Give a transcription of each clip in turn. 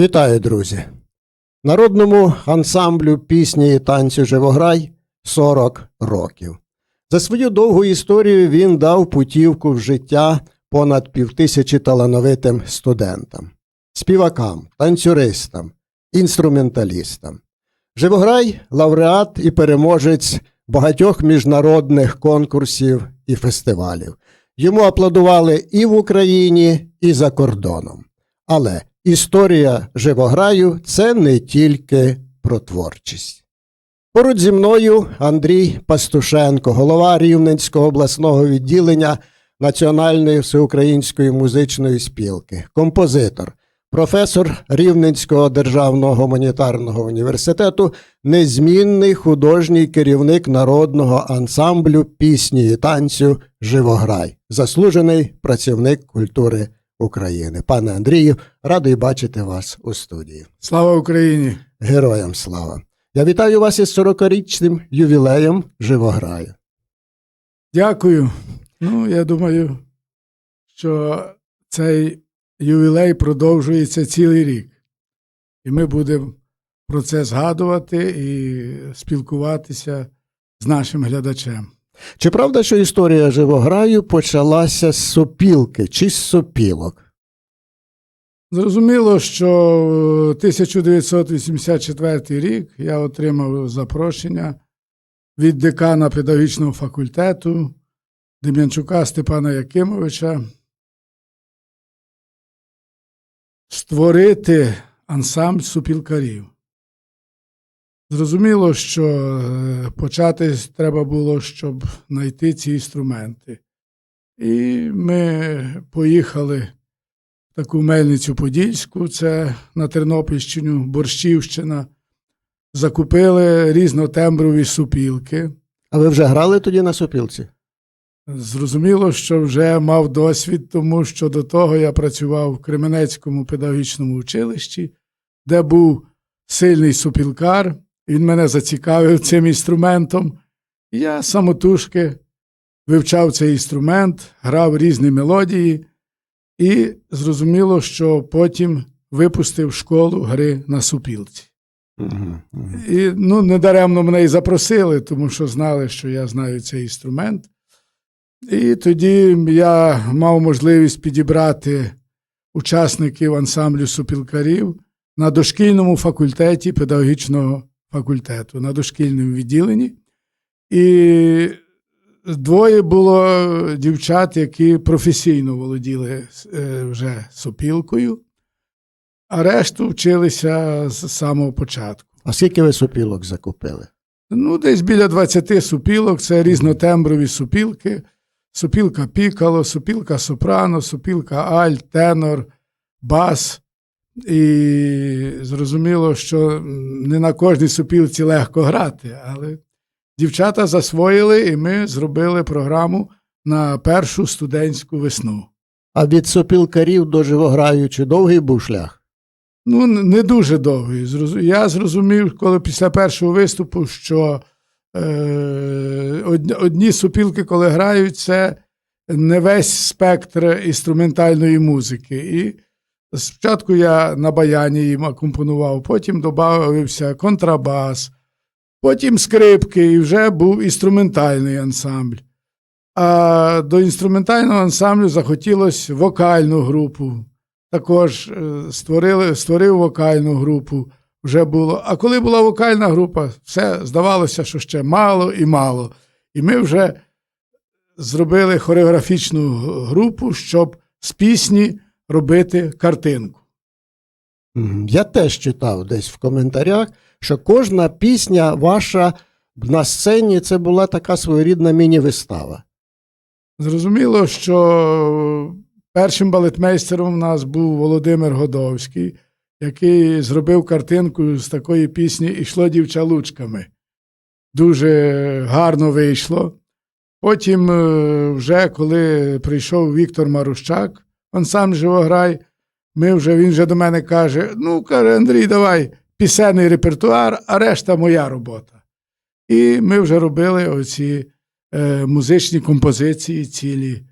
Вітаю, друзі! Народному ансамблю пісні і танцю Живограй 40 років. За свою довгу історію він дав путівку в життя понад півтисячі талановитим студентам, співакам, танцюристам, інструменталістам. Живограй лауреат і переможець багатьох міжнародних конкурсів і фестивалів. Йому аплодували і в Україні, і за кордоном. Але історія живограю це не тільки про творчість. Поруч зі мною Андрій Пастушенко, голова Рівненського обласного відділення Національної всеукраїнської музичної спілки, композитор, професор Рівненського державного гуманітарного університету, незмінний художній керівник народного ансамблю пісні і танцю Живограй, заслужений працівник культури України. Пане Андрію, радий бачити вас у студії. Слава Україні! Героям слава! Я вітаю вас із 40-річним ювілеєм Живограю. Дякую. Ну, я думаю, що цей ювілей продовжується цілий рік. І ми будемо про це згадувати і спілкуватися з нашим глядачем. Чи правда, що історія Живограю почалася з сопілки чи з сопілок? Зрозуміло, що 1984 рік я отримав запрошення від декана педагогічного факультету Дем'янчука Степана Якимовича створити ансамбль супілкарів. Зрозуміло, що е, почати треба було, щоб знайти ці інструменти. І ми поїхали в таку мельницю Подільську, це на Тернопільщину, Борщівщина. Закупили різнотемброві супілки. А ви вже грали тоді на сопілці? Зрозуміло, що вже мав досвід, тому що до того я працював в Кременецькому педагогічному училищі, де був сильний супілкар. Він мене зацікавив цим інструментом. І я самотужки вивчав цей інструмент, грав різні мелодії, і зрозуміло, що потім випустив школу гри на супілці. Угу. І ну, недаремно мене і запросили, тому що знали, що я знаю цей інструмент. І тоді я мав можливість підібрати учасників ансамблю супілкарів на дошкільному факультеті педагогічного факультету, на дошкільному відділенні. І двоє було дівчат, які професійно володіли е, вже сопілкою, а решту вчилися з самого початку. А скільки ви сопілок закупили? Ну, десь біля 20 супілок це різнотемброві супілки. Супілка пікало, супілка сопрано, супілка аль, тенор, бас. І зрозуміло, що не на кожній супілці легко грати, але дівчата засвоїли, і ми зробили програму на першу студентську весну. А від сопілкарів до живограю чи довгий був шлях? Ну, не дуже довгий. Я зрозумів, коли після першого виступу, що е, одні супілки, коли грають, це не весь спектр інструментальної музики. І спочатку я на баяні їм акомпонував, потім додався контрабас, потім скрипки, і вже був інструментальний ансамбль. А до інструментального ансамблю захотілося вокальну групу також е, створили, створив вокальну групу. Вже було. А коли була вокальна група, все здавалося, що ще мало і мало. І ми вже зробили хореографічну групу, щоб з пісні робити картинку. Я теж читав десь в коментарях, що кожна пісня ваша на сцені це була така своєрідна міні-вистава. Зрозуміло, що першим балетмейстером у нас був Володимир Годовський, який зробив картинку з такої пісні Ішло дівча лучками. Дуже гарно вийшло. Потім, е, вже коли прийшов Віктор Марущак, он сам живограй, ми вже, він вже до мене каже: ну, каже, Андрій, давай пісенний репертуар, а решта моя робота. І ми вже робили оці е, музичні композиції цілі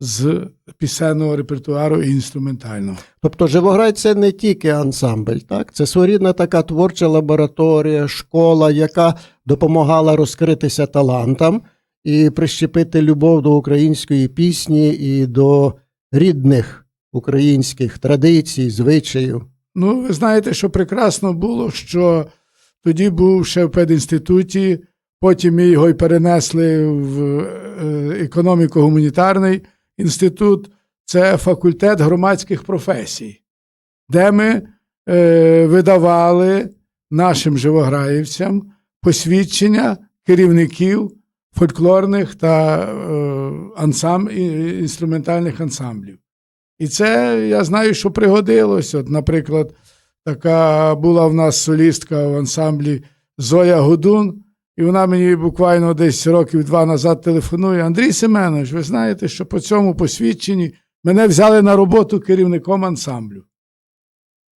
з пісенного репертуару і інструментального. Тобто Живограй це не тільки ансамбль, так? Це своєрідна така творча лабораторія, школа, яка допомагала розкритися талантам і прищепити любов до української пісні і до рідних українських традицій, звичаїв. Ну, ви знаєте, що прекрасно було, що тоді був ще в педінституті, потім ми його й перенесли в е, економіко-гуманітарний інститут. Це факультет громадських професій, де ми е, видавали нашим живограївцям посвідчення керівників фольклорних та е, ансам, інструментальних ансамблів. І це я знаю, що пригодилось. От, наприклад, така була в нас солістка в ансамблі Зоя Гудун, і вона мені буквально десь років два назад телефонує. Андрій Семенович, ви знаєте, що по цьому посвідченні мене взяли на роботу керівником ансамблю.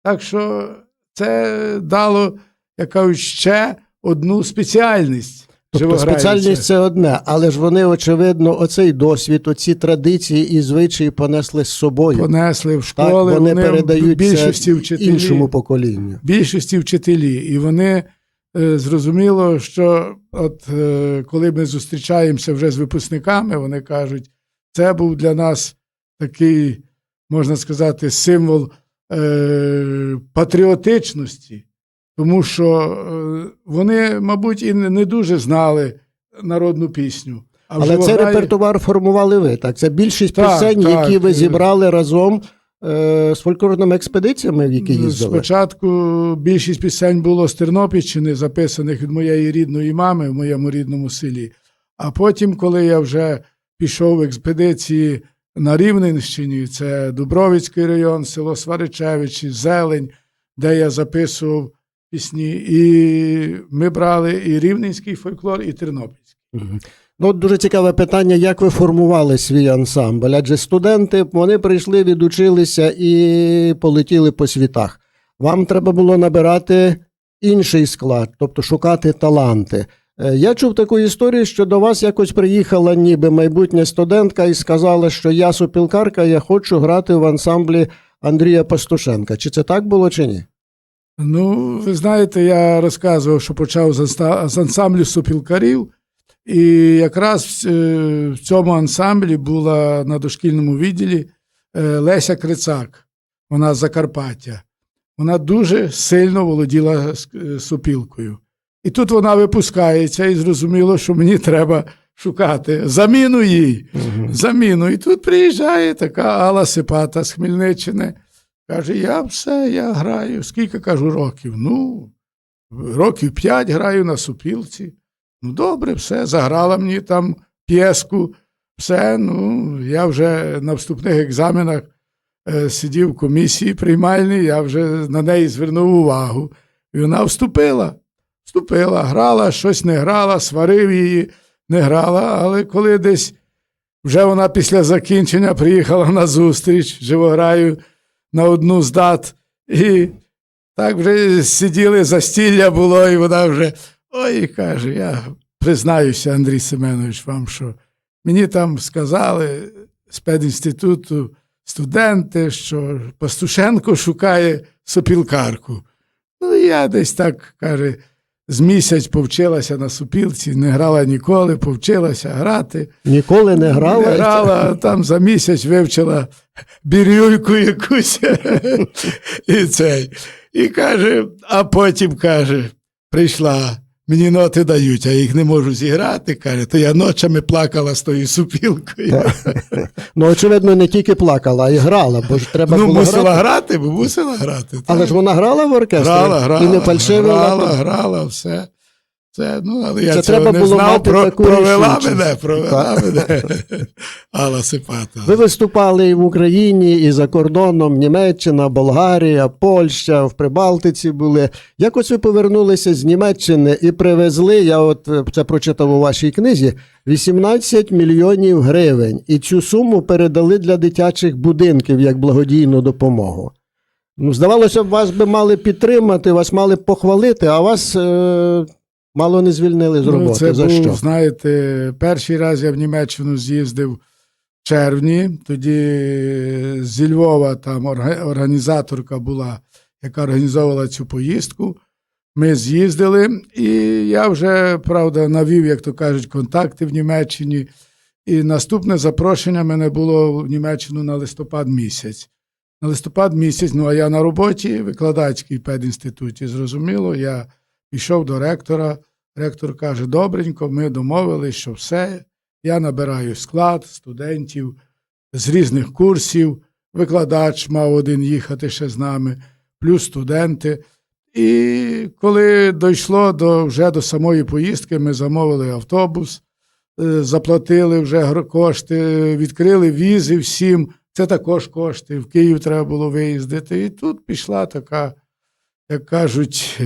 Так що це дало, як ще одну спеціальність. Тобто спеціальність це одне, але ж вони, очевидно, оцей досвід, оці традиції і звичаї понесли з собою. понесли в так, школи, вони, в передаються більшості вчителі, іншому поколінню. більшості вчителі. І вони е, зрозуміло, що от е, коли ми зустрічаємося вже з випускниками, вони кажуть, це був для нас такий, можна сказати, символ е, патріотичності, тому що е, вони, мабуть, і не, дуже знали народну пісню. А Але цей Живограї- репертуар формували ви. Так, це більшість Так, пісень, так. які ви зібрали разом е, з фольклорними експедиціями, в які їздили. Спочатку більшість пісень було з Тернопільщини, записаних від моєї рідної мами в моєму рідному селі. А потім, коли я вже пішов в експедиції на Рівненщині, це Дубровицький район, село Сваричевичі, Зелень, де я записував пісні. І ми брали і рівненський фольклор, і тернопільський. Мгм. Ну, от дуже цікаве питання, як ви формували свій ансамбль? Адже студенти вони прийшли, відучилися і полетіли по світах. Вам треба було набирати інший склад, тобто шукати таланти. Е, Я чув таку історію, що до вас якось приїхала ніби майбутня студентка і сказала, що я супілкарка, я хочу грати в ансамблі Андрія Пастушенка. Чи це так було, чи ні? Ну, ви знаєте, я розказував, що почав з ансамблю супілкарів, і якраз е, в цьому ансамблі була на дошкільному відділі е, Леся Крицак, вона з Закарпаття. Вона дуже сильно володіла е, супілкою. І тут вона випускається, і зрозуміло, що мені треба шукати заміну їй. Заміну. І тут приїжджає така Алла Сипата з Хмельниччини. Каже, я все, я граю. Скільки кажу років? Ну, років п'ять граю на супілці. Ну, добре, все, заграла мені там п'єску, все. Ну, я вже на вступних екзаменах е, сидів в комісії приймальній, я вже на неї звернув увагу. І вона вступила. Вступила, грала, щось не грала, сварив її, не грала, але коли десь вже вона після закінчення приїхала на зустріч, живограю на одну з дат, і так вже сиділи, застілля було, і вона вже ой, каже, я признаюся, Андрій Семенович, вам, що мені там сказали з педінституту студенти, що Пастушенко шукає сопілкарку. Ну, я десь так каже, з місяць повчилася на супілці, не грала ніколи, повчилася грати. Ніколи не грала? Не грала, а там за місяць вивчила бірюйку якусь. І цей. І каже, а потім каже, прийшла, мені ноти дають, а їх не можу зіграти. Каже, то я ночами плакала з тою супілкою. Ну, очевидно, не тільки плакала, а й грала, бо ж треба ну, було мусила грати. грати, бо мусила грати. Але так. ж вона грала в оркестрі? грала, грала, і не фальшивила. грала, грала, все. Це, ну, але я Це цього треба не було знав, мати про, таку провела рішучість. мене, провела Так. мене. Алла Сипата. Ви виступали і в Україні, і за кордоном, Німеччина, Болгарія, Польща, в Прибалтиці були. Як ось ви повернулися з Німеччини і привезли, я от е, це прочитав у вашій книзі, 18 мільйонів гривень. І цю суму передали для дитячих будинків як благодійну допомогу. Ну, здавалося б, вас би мали підтримати, вас мали б похвалити, а вас е, мало не звільнили з роботи. Ну, це За був, що? знаєте, перший раз я в Німеччину з'їздив в червні. Тоді зі Львова там організаторка була, яка організовувала цю поїздку. Ми з'їздили, і я вже, правда, навів, як то кажуть, контакти в Німеччині. І наступне запрошення мене було в Німеччину на листопад місяць. На листопад місяць, ну а я на роботі, викладацькій педінституті, зрозуміло, я пішов до ректора. Ректор каже: добренько, ми домовились, що все. Я набираю склад студентів з різних курсів. Викладач мав один їхати ще з нами, плюс студенти. І коли дійшло до, вже до самої поїздки, ми замовили автобус, е, заплатили вже кошти, відкрили візи всім. Це також кошти. В Київ треба було виїздити. І тут пішла така, як кажуть,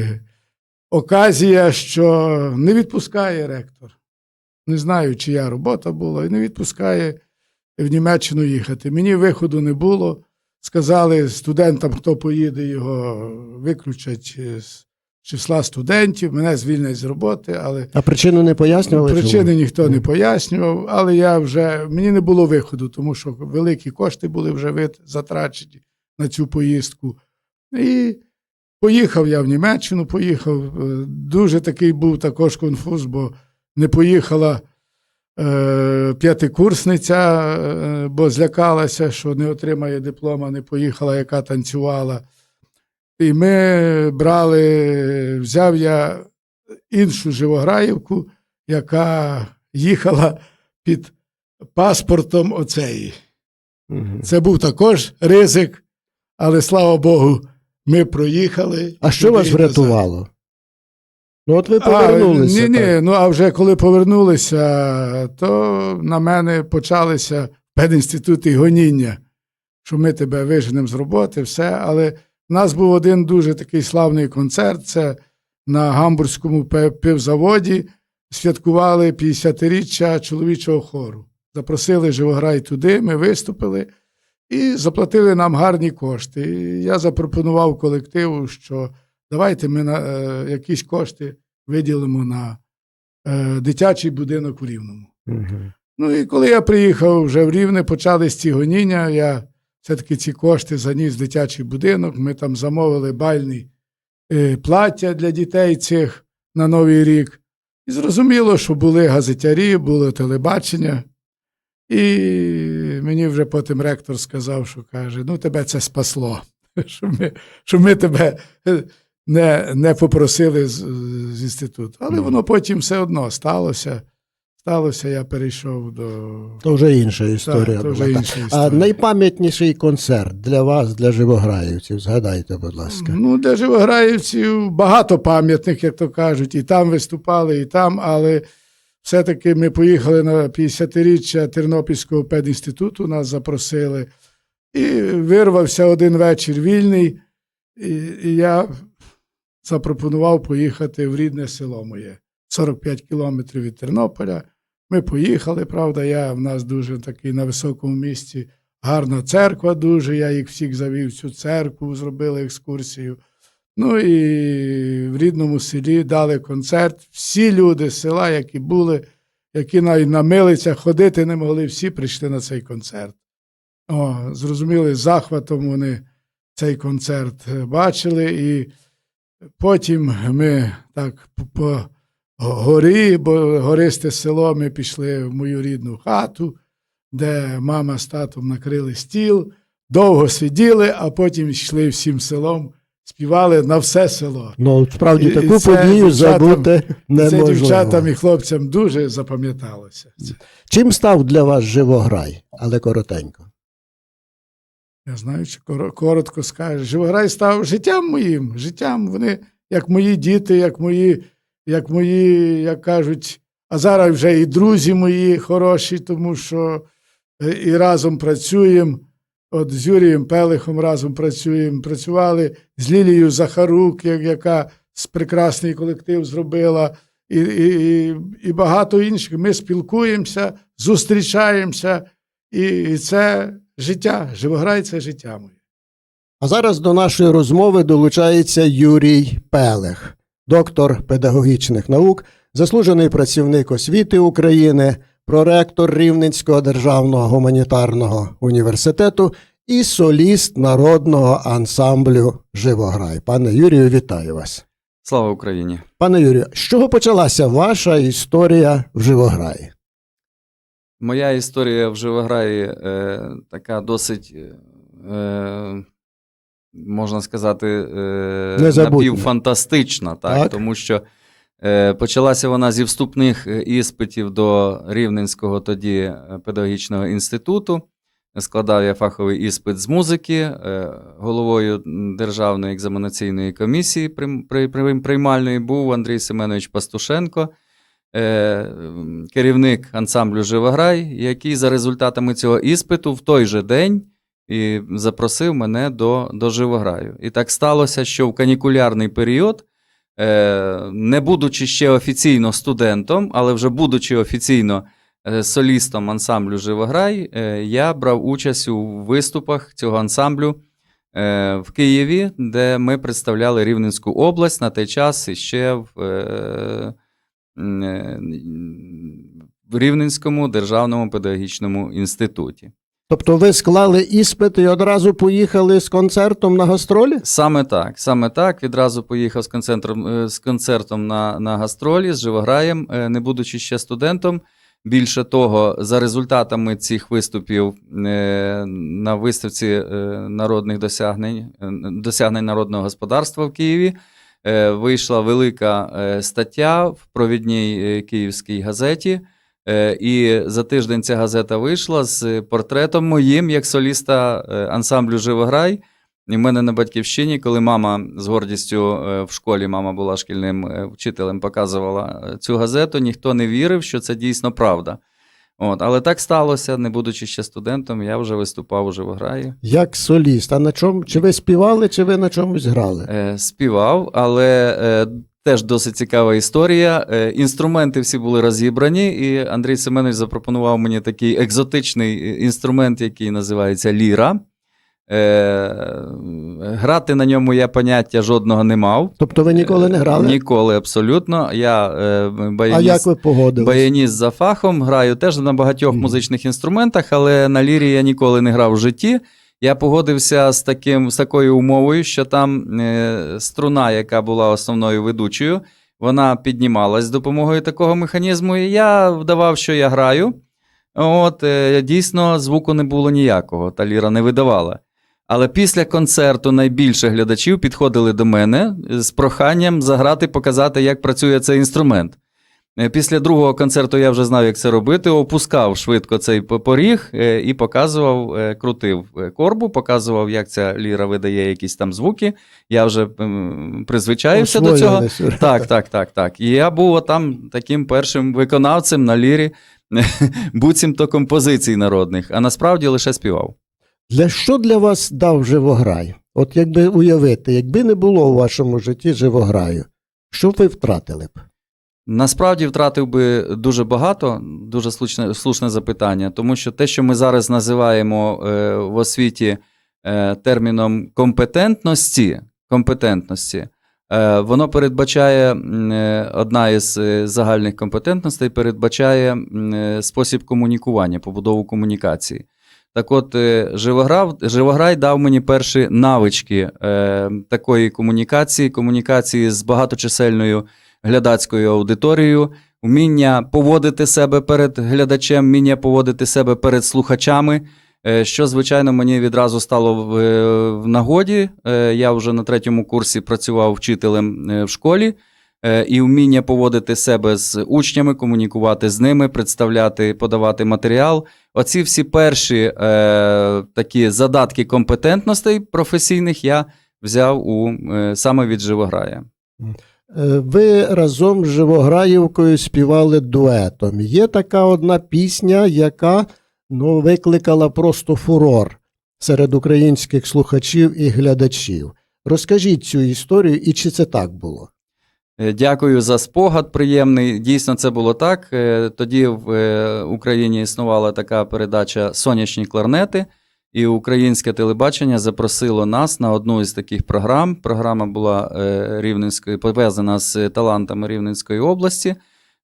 оказія, що не відпускає ректор. Не знаю, чия робота була, і не відпускає в Німеччину їхати. Мені виходу не було. Сказали студентам, хто поїде, його виключать з числа студентів, мене звільнять з роботи, але А причину не пояснювали? причини чому? ніхто не пояснював. Але я вже мені не було виходу, тому що великі кошти були вже затрачені на цю поїздку. І поїхав я в Німеччину, поїхав. Е, Дуже такий був також конфуз, бо не поїхала е, п'ятикурсниця, е, бо злякалася, що не отримає диплома, не поїхала, яка танцювала. І ми брали, взяв я іншу Живограївку, яка їхала під паспортом оцеї. Мгм. Це був також ризик, але слава Богу, ми проїхали. А що вас врятувало? Ну, от ви А, повернулися. ні, ні, так. ну а вже коли повернулися, то на мене почалися в педінституті гоніння, що ми тебе виженемо з роботи, все. Але в нас був один дуже такий славний концерт. Це на гамбурзькому пивзаводі святкували 50-річчя чоловічого хору. Запросили Живограй туди, ми виступили і заплатили нам гарні кошти. І я запропонував колективу, що давайте ми на е, якісь кошти виділимо на е, дитячий будинок у Рівному. Мгм. Ну і коли я приїхав вже в Рівне, почались ці гоніння. Я все-таки ці кошти заніс в дитячий будинок. Ми там замовили бальні е, плаття для дітей цих на Новий рік. І зрозуміло, що були газетярі, було телебачення. І мені вже потім ректор сказав, що каже: ну, тебе це спасло, що ми, що ми тебе е, не, не попросили з, з інституту. Але воно потім все одно сталося. Сталося, я перейшов до. То вже інша історія. Так, то вже була, інша А історія. найпам'ятніший концерт для вас, для живограївців, згадайте, будь ласка. Ну, для живограївців багато пам'ятних, як то кажуть, і там виступали, і там, але все-таки ми поїхали на 50-річчя Тернопільського педінституту, нас запросили. І вирвався один вечір вільний, і, і я запропонував поїхати в рідне село моє. 45 кілометрів від Тернополя. Ми поїхали, правда, я в нас дуже такий на високому місці гарна церква дуже. Я їх всіх завів в цю церкву, зробили екскурсію. Ну і в рідному селі дали концерт. Всі люди з села, які були, які навіть на милицях ходити не могли, всі прийшли на цей концерт. О, зрозуміли, захватом вони цей концерт е, бачили, і потім ми так по- горі, бо гористе село, ми пішли в мою рідну хату, де мама з татом накрили стіл, довго сиділи, а потім йшли всім селом, співали на все село. Ну, справді таку і це подію дівчатам- забути Це неможливо. дівчатам і хлопцям дуже запам'яталося. Чим став для вас живограй, але коротенько? Я знаю, чи коротко скажеш. Живограй став життям моїм, життям. Вони як мої діти, як мої, як мої, як кажуть, а зараз вже і друзі мої хороші, тому що е, і разом працюємо. От з Юрієм Пелихом разом працюємо. Працювали з Лілією Захарук, яка прекрасний колектив зробила, і, і, і, багато інших. Ми спілкуємося, зустрічаємося, і, і це життя. Живограй це життя моє. А зараз до нашої розмови долучається Юрій Пелех, доктор педагогічних наук, заслужений працівник освіти України, проректор Рівненського державного гуманітарного університету і соліст народного ансамблю Живограй. Пане Юрію, вітаю вас. Слава Україні! Пане Юрію, з чого почалася ваша історія в Живограї? Моя історія в Живограї е, така досить, е, можна сказати, е, напівфантастична, так, Так. тому що е, почалася вона зі вступних е, іспитів до Рівненського тоді е, педагогічного інституту. Складав я фаховий іспит з музики е, головою Державної екзаменаційної комісії прийм- при- при- приймальної був Андрій Семенович Пастушенко. е, керівник ансамблю Живограй, який за результатами цього іспиту в той же день і запросив мене до, до Живограю. І так сталося, що в канікулярний період, е, не будучи ще офіційно студентом, але вже будучи офіційно е, солістом ансамблю Живограй, е, я брав участь у виступах цього ансамблю е, в Києві, де ми представляли Рівненську область на той час іще в. е, е, в Рівненському державному педагогічному інституті. Тобто ви склали іспит і одразу поїхали з концертом на гастролі? Саме так, саме так. Відразу поїхав з концертом, е, з концертом на, на гастролі з живограєм, е, не будучи ще студентом. Більше того, за результатами цих виступів е, на виставці народних досягнень, досягнень народного господарства в Києві вийшла велика стаття в провідній київській газеті. Е, І за тиждень ця газета вийшла з портретом моїм як соліста е, ансамблю Живограй. І в мене на батьківщині, коли мама з гордістю е, в школі, мама була шкільним вчителем, показувала цю газету, ніхто не вірив, що це дійсно правда. От, але так сталося, не будучи ще студентом, я вже виступав у Живограї. Як соліст. А на чому? Чи ви співали, чи ви на чомусь грали? Е, співав, але е, теж досить цікава історія. Е, інструменти всі були розібрані, і Андрій Семенович запропонував мені такий екзотичний е, інструмент, який називається ліра. Е, грати на ньому я поняття жодного не мав. Тобто ви ніколи не грали? Ніколи, абсолютно. Я е, баяніст, баяніст за фахом, граю теж на багатьох Мгм. музичних інструментах, але на лірі я ніколи не грав в житті. Я погодився з, таким, з такою умовою, що там е, струна, яка була основною ведучою, вона піднімалась з допомогою такого механізму, і я вдавав, що я граю. От, е, дійсно, звуку не було ніякого, та ліра не видавала. Але після концерту найбільше глядачів підходили до мене з проханням заграти, показати, як працює цей інструмент. Е, Після другого концерту я вже знав, як це робити. Опускав швидко цей поріг е, і показував, е, крутив корбу, показував, як ця ліра видає якісь там звуки. Я вже м, призвичаївся до цього. Так, так, так, так. І я був там таким першим виконавцем на лірі, буцімто композицій народних, а насправді лише співав. Для що для вас дав живограй? От якби уявити, якби не було у вашому житті живограю, що б ви втратили б? Насправді втратив би дуже багато, дуже слушне, слушне запитання, тому що те, що ми зараз називаємо е, в освіті е, терміном компетентності, компетентності е, воно передбачає е, одна із е, загальних компетентностей, передбачає е, спосіб комунікування, побудову комунікації. Так от, е, Живограв, Живограй дав мені перші навички е, такої комунікації, комунікації з багаточисельною глядацькою аудиторією, вміння поводити себе перед глядачем, вміння поводити себе перед слухачами. е, Що, звичайно, мені відразу стало в, е, нагоді. Е, Я вже на третьому курсі працював вчителем в школі, і вміння поводити себе з учнями, комунікувати з ними, представляти, подавати матеріал. Оці всі перші такі задатки компетентностей професійних я взяв у, саме від живограя. Е, Ви разом з Живограївкою співали дуетом. Є така одна пісня, яка ну, викликала просто фурор серед українських слухачів і глядачів. Розкажіть цю історію і чи це так було? Е, Дякую за спогад приємний. Дійсно, це було так. Е, Тоді в Україні існувала така передача Сонячні кларнети, і українське телебачення запросило нас на одну із таких програм. Програма була е, рівненської, пов'язана з талантами Рівненської області.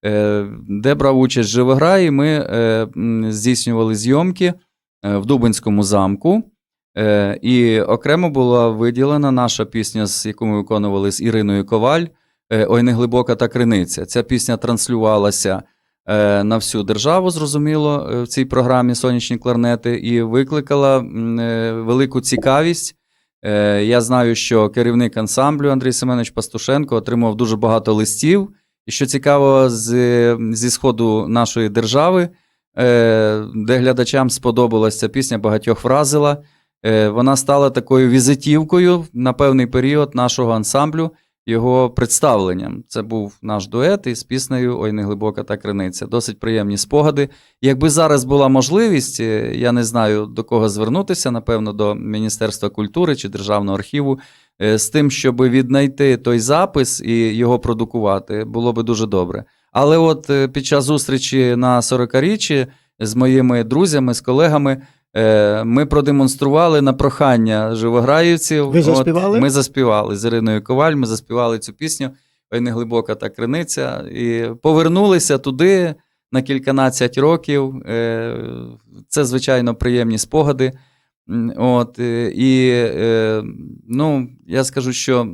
е, де брав участь Живограй, і ми е, здійснювали зйомки в Дубинському замку. І окремо була виділена наша пісня, яку ми виконували з Іриною Коваль Ой, не глибока та криниця. Ця пісня транслювалася на всю державу, зрозуміло, е, в цій програмі Сонячні кларнети, і викликала е, велику цікавість. Е, Я знаю, що керівник ансамблю Андрій Семенович Пастушенко отримав дуже багато листів. І що цікаво, з, зі сходу нашої держави, е, де глядачам сподобалася ця пісня, багатьох вразила. Е, Вона стала такою візитівкою на певний період нашого ансамблю, його представленням. Це був наш дует із піснею Ой, не глибока та криниця. Досить приємні спогади. Якби зараз була можливість, е, я не знаю до кого звернутися, напевно, до Міністерства культури чи Державного архіву, е, з тим, щоб віднайти той запис і його продукувати, було би дуже добре. Але от е, під час зустрічі на 40-річчі з моїми друзями, з колегами, ми продемонстрували на прохання живограївців. Ви заспівали? От, ми заспівали з Іриною Коваль, ми заспівали цю пісню Ой, не глибока та криниця. І повернулися туди на кільканадцять років. Е, Це, звичайно, приємні спогади. От, е, і е, ну, я скажу, що е,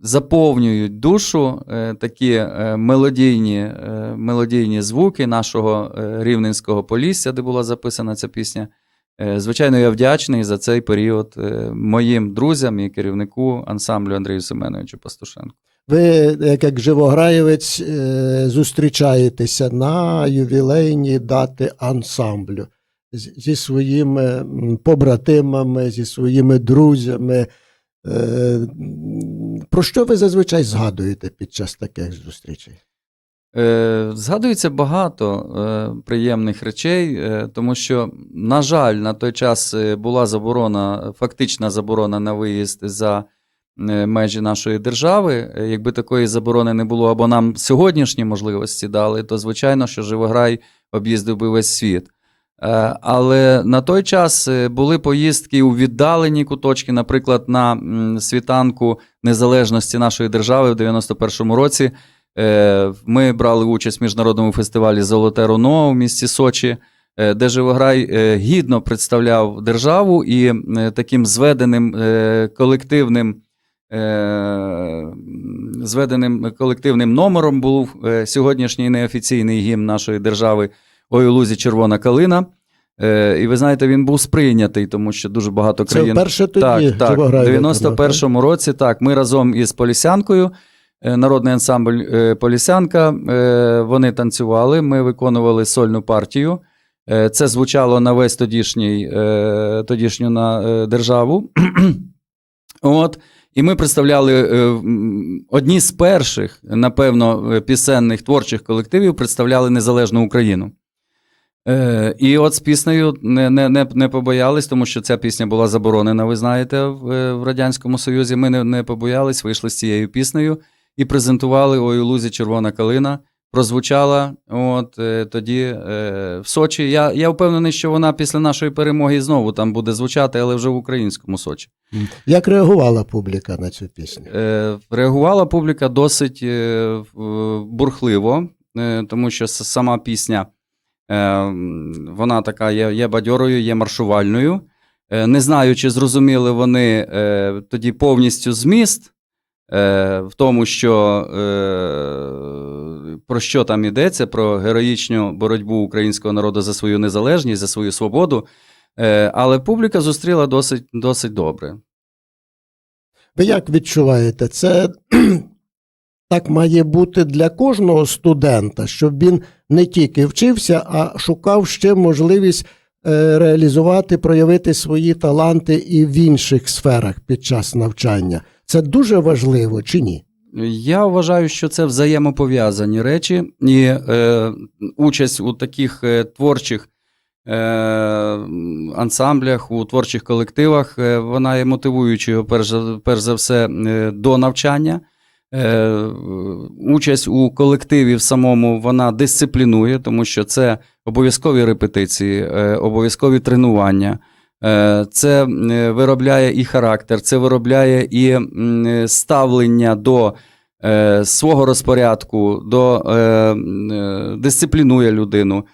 заповнюють душу е, такі е, мелодійні, е, мелодійні звуки нашого е, рівненського полісся, де була записана ця пісня. Е, Звичайно, я вдячний за цей період е, моїм друзям і керівнику ансамблю Андрію Семеновичу Пастушенку. Ви, як, живограєвець, е, зустрічаєтеся на ювілейні дати ансамблю зі своїми побратимами, зі своїми друзями. Е, Про що ви зазвичай згадуєте під час таких зустрічей? Е, Згадується багато е, приємних речей, тому що, на жаль, на той час була заборона, фактична заборона на виїзд за межі нашої держави. Якби такої заборони не було, або нам сьогоднішні можливості дали, то звичайно, що Живограй об'їздив би весь світ. Е, Але на той час е, були поїздки у віддалені куточки, наприклад, на світанку незалежності нашої держави в 91-му році. Е, Ми брали участь в міжнародному фестивалі Золоте Руно в місті Сочі, де Живограй гідно представляв державу і таким зведеним колективним. Зведеним колективним номером був сьогоднішній неофіційний гімн нашої держави Ой у лузі червона калина. Е, І ви знаєте, він був сприйнятий, тому що дуже багато Це країн. вперше тоді Так, так. В 91-му році так, ми разом із Полісянкою, е, народний ансамбль е, Полісянка, е, вони танцювали, ми виконували сольну партію. Це звучало на весь тодішній, тодішню на державу. От. І ми представляли одні з перших, напевно, пісенних творчих колективів представляли незалежну Україну. Е, і от з піснею не, не, не, не побоялись, тому що ця пісня була заборонена, ви знаєте, в, е, в Радянському Союзі. Ми не, не побоялись, вийшли з цією піснею і презентували Ой у лузі червона калина. Прозвучала от е, тоді е, в Сочі. Я, я впевнений, що вона після нашої перемоги знову там буде звучати, але вже в українському Сочі. Як реагувала публіка на цю пісню? Е, реагувала публіка досить е, бурхливо, е, тому що сама пісня е, вона така є, є бадьорою, є маршувальною. Е, не знаю, чи зрозуміли вони е, тоді повністю зміст е, в тому, що е, про що там йдеться, про героїчну боротьбу українського народу за свою незалежність, за свою свободу. Е, але публіка зустріла досить, досить добре. Ви як відчуваєте? Це так має бути для кожного студента, щоб він не тільки вчився, а шукав ще можливість е, реалізувати, проявити свої таланти і в інших сферах під час навчання. Це дуже важливо чи ні? Я вважаю, що це взаємопов'язані речі, і е, участь у таких е, творчих е, ансамблях, у творчих колективах, е, вона є мотивуючою, перш, перш за все, до навчання. Е, участь у колективі в самому вона дисциплінує, тому що це обов'язкові репетиції, е, обов'язкові тренування. Е, Це виробляє і характер, це виробляє і ставлення до свого розпорядку, до, дисциплінує людину,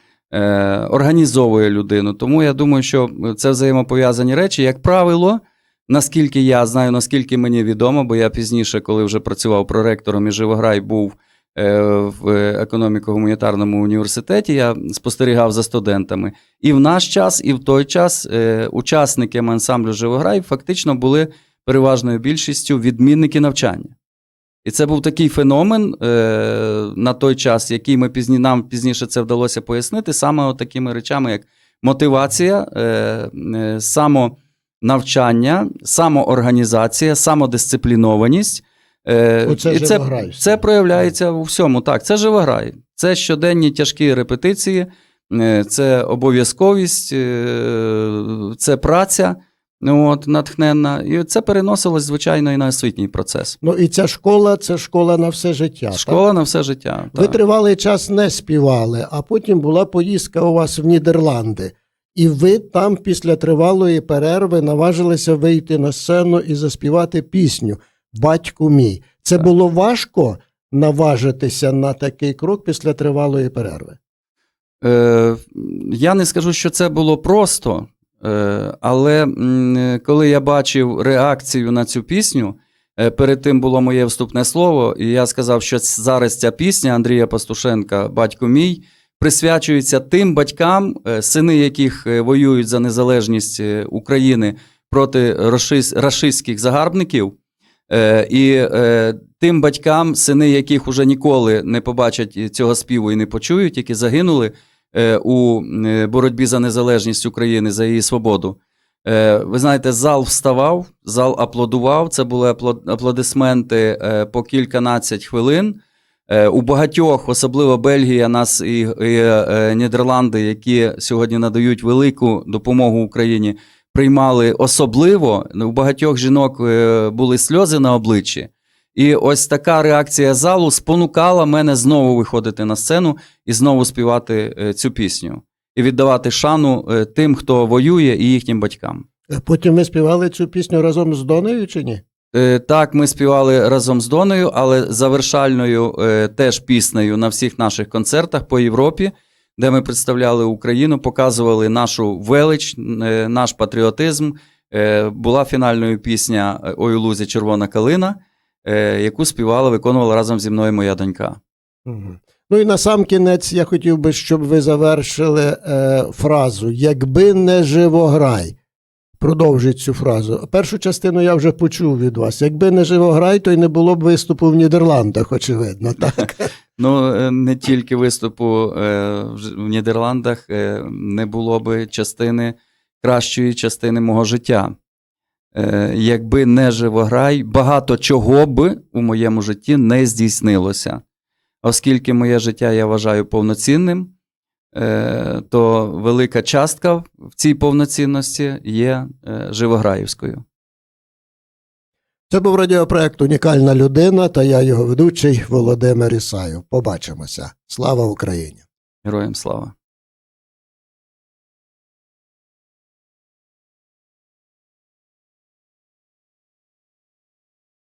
організовує людину. Тому я думаю, що це взаємопов'язані речі. Як правило, наскільки я знаю, наскільки мені відомо, бо я пізніше, коли вже працював проректором і Живограй був е, в економіко-гуманітарному університеті, я спостерігав за студентами. І в наш час, і в той час е, учасники ансамблю Живограй фактично були переважною більшістю відмінники навчання. І це був такий феномен е, на той час, який ми пізні, нам пізніше це вдалося пояснити, саме такими речами, як мотивація, е, самонавчання, самоорганізація, самодисциплінованість. Е, Оце і це, це проявляється у всьому. Так, це живограй. Це щоденні тяжкі репетиції, е, це обов'язковість, е, це праця ну, от, натхненна. І це переносилось, звичайно, і на освітній процес. Ну і ця школа це школа на все життя. так? Школа на все життя. Ви так. тривалий час не співали, а потім була поїздка у вас в Нідерланди. І ви там після тривалої перерви наважилися вийти на сцену і заспівати пісню Батьку мій. Це Так. було важко наважитися на такий крок після тривалої перерви. Е, я не скажу, що це було просто, е, але коли я бачив реакцію на цю пісню, е, перед тим було моє вступне слово, і я сказав, що зараз ця пісня Андрія Пастушенка, батько мій, присвячується тим батькам, е, сини яких е, воюють за незалежність е, України проти рашис- рашистських загарбників. І тим батькам, сини яких уже ніколи не побачать цього співу і не почують, які загинули у боротьбі за незалежність України, за її свободу. Ви знаєте, зал вставав, зал аплодував. Це були апло- аплодисменти по кільканадцять хвилин. Е, у багатьох, особливо Бельгія, нас і, і е, Нідерланди, які сьогодні надають велику допомогу Україні, приймали особливо. У багатьох жінок е, були сльози на обличчі. І ось така реакція залу спонукала мене знову виходити на сцену і знову співати цю пісню. І віддавати шану тим, хто воює, і їхнім батькам. Потім ви співали цю пісню разом з Донею чи ні? Е, Так, ми співали разом з Доною, але завершальною е, теж піснею на всіх наших концертах по Європі, де ми представляли Україну, показували нашу велич, е, наш патріотизм. Була фінальною пісня Ой лузі червона калина, яку співала, виконувала разом зі мною моя донька. Ну і на сам кінець я хотів би, щоб ви завершили е, фразу Якби не живограй. Продовжіть цю фразу. Першу частину я вже почув від вас. Якби не живограй, то й не було б виступу в Нідерландах, очевидно. Так? Ну, е, не тільки виступу е, в Нідерландах, е, не було би частини, кращої частини мого життя. Якби не живограй, багато чого би у моєму житті не здійснилося. Оскільки моє життя я вважаю повноцінним, то велика частка в цій повноцінності є е, живограївською. Це був радіопроект Унікальна людина та я його ведучий Володимир Ісаєв. Побачимося. Слава Україні! Героям слава!